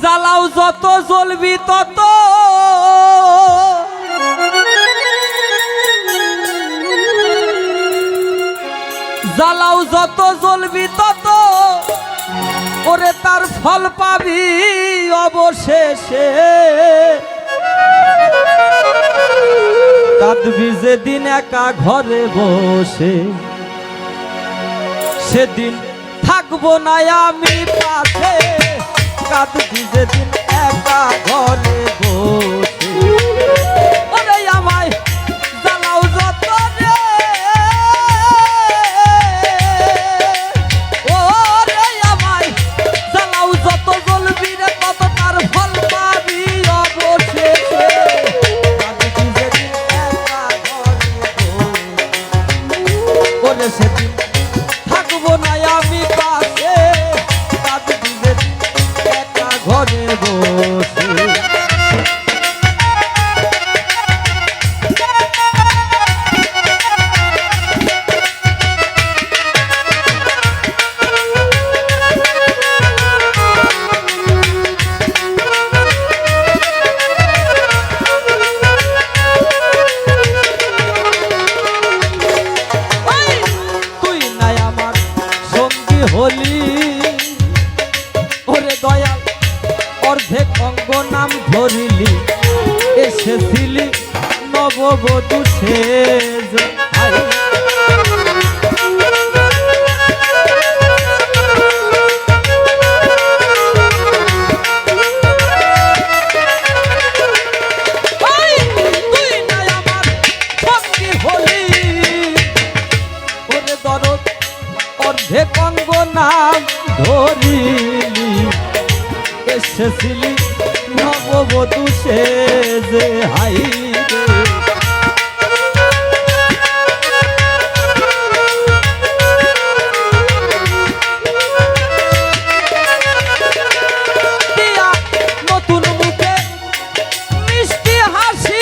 জ্বালাও যত, জ্বলবি তত। জ্বালাও যত, জ্বলবি তত। ওরে তার ফল পাবি অবশেষে। কাঁদবি যেদিন একা ঘরে বসে। সেদিন থাকব না আমি পাশে। কাঁদবি যেদিন একা ঘরে বসে। ওরে আমায় জ্বালাও যত রে ওরে আমায় জ্বালাও সেদিন দরদ অর্ধেক অঙ্গ নাম ধরিলি। এসেছিলি নববধূ সে যে হাই রে। Arraste!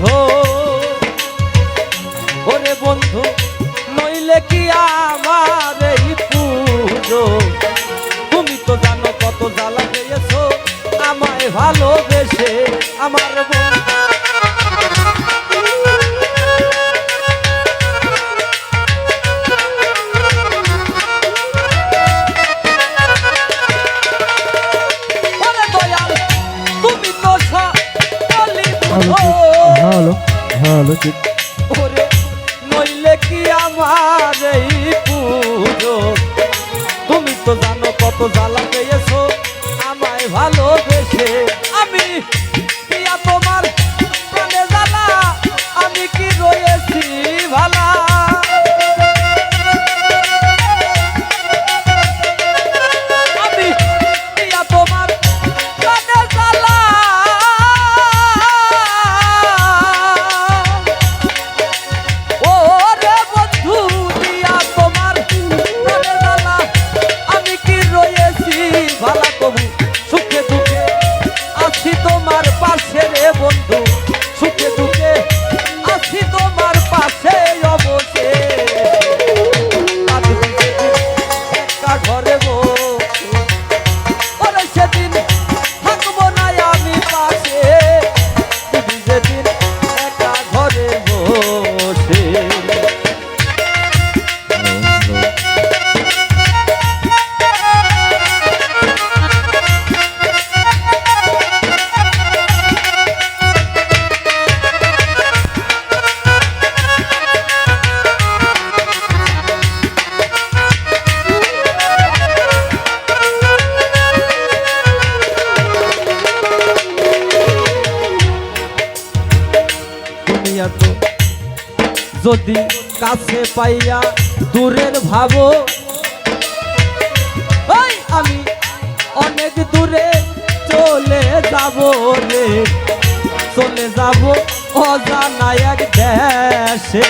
বুঝো ওরে বন্ধু, নইলে কি আমার এই পুজো? তুমি তো জানো কত জ্বালা পেয়েছ, আমায় ভালোবেসে আমার বন্ধু। ওরে নইলে কি আমার এই পুজো? তুমি তো জানো কত জ্বালা যদি কাছে পাইয়া দূরের ভাবো আমি অনেক দূরে চলে যাব রে। চলে যাব অজানা এক দেশে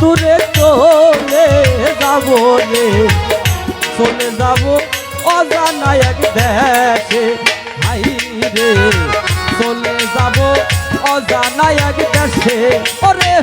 দূরে চলে যাব রে। চলে যাব অজানা এক দেশে। হাই রে, চলে যাব অজানা এক দেশে। ওরে